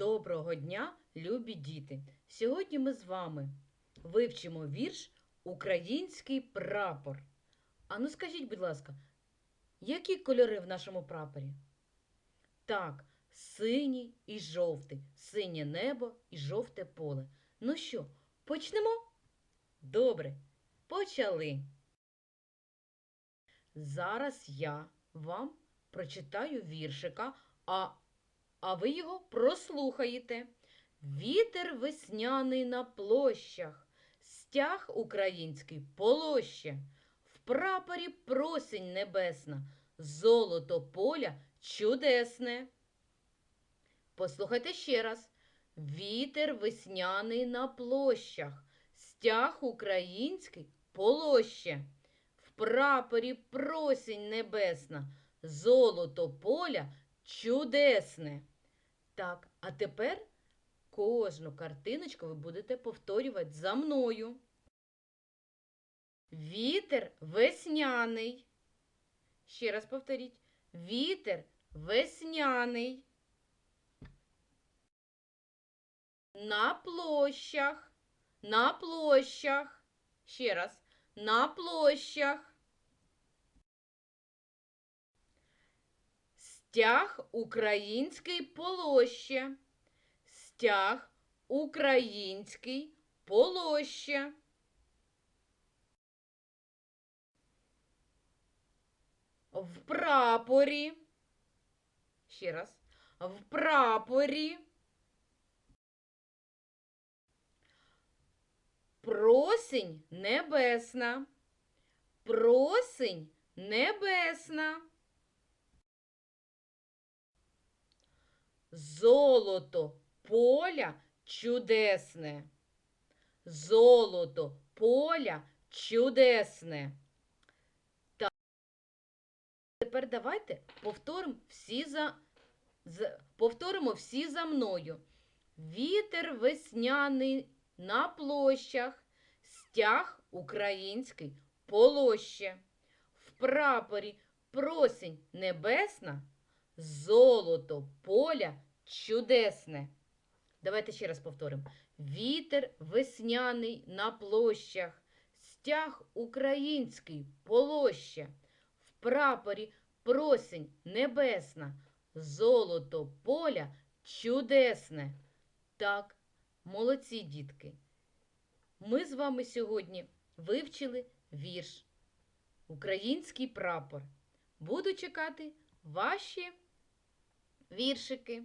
Доброго дня, любі діти! Сьогодні ми з вами вивчимо вірш Український прапор. А ну скажіть, будь ласка, які кольори в нашому прапорі? Так, синій і жовтий, синє небо і жовте поле. Ну що, почнемо? Добре, почали. Зараз я вам прочитаю віршика, а а ви його прослухаєте. Вітер весняний на площах, стяг український полоще, в прапорі просінь небесна, золото поля чудесне. Послухайте ще раз. Вітер весняний на площах, стяг український полоще, в прапорі просінь небесна, золото поля чудесне. Так, а тепер кожну картиночку ви будете повторювати за мною. Вітер весняний. Ще раз повторіть. Вітер весняний. На площах. На площах. Ще раз. На площах. Стяг український полоще. Стяг український полоще. В прапорі. Ще раз. В прапорі. Просень небесна. Просень небесна. Золото поля чудесне. Золото поля чудесне. Тепер давайте повторимо всі за, з- повторимо всі за мною. Вітер весняний на площах, стяг український полоще. В прапорі просінь небесна, золото поля чудесне. Давайте ще раз повторимо. Вітер весняний на площах, стяг український полоще. В прапорі просінь небесна, золото поля чудесне. Так, молодці дітки. Ми з вами сьогодні вивчили вірш Український прапор. Буду чекати ваші віршики.